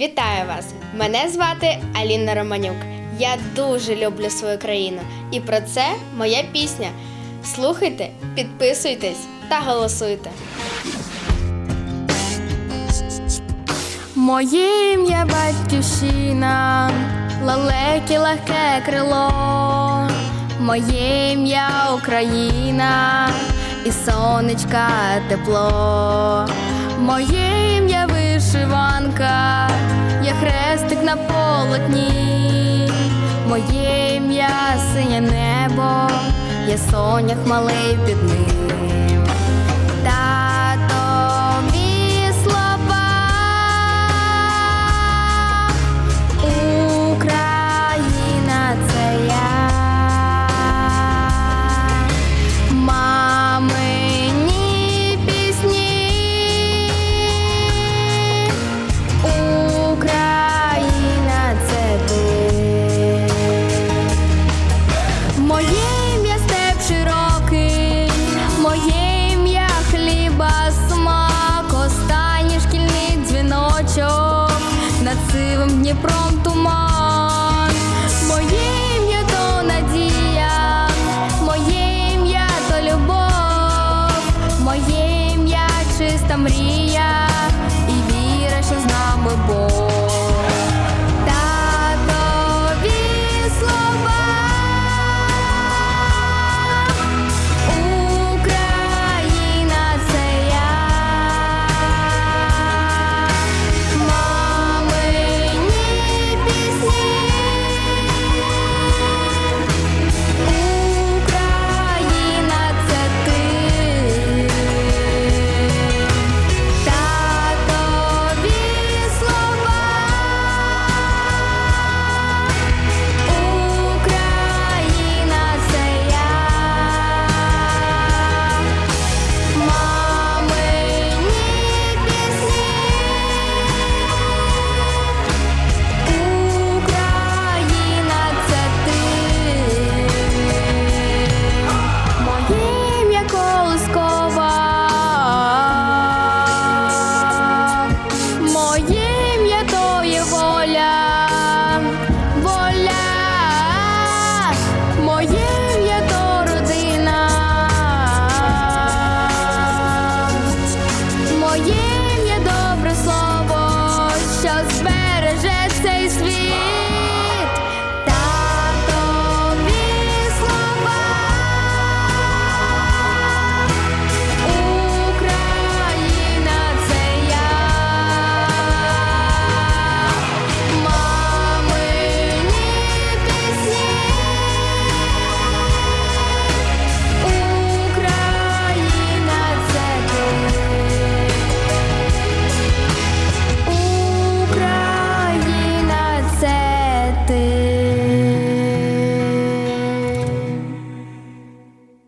Вітаю вас! Мене звати Аліна Романюк. Я дуже люблю свою країну, і про це моя пісня. Слухайте, підписуйтесь та голосуйте. Моє ім'я батьківщина, лелеки легке крило, моє ім'я Україна і сонечка тепло, моє ім'я вишиванка, на полотні, моє ім'я синє небо, я сонях малий під ним. Над сивим Дніпром туман, моє ім'я то надія, моє ім'я то любов, моє ім'я чиста мрія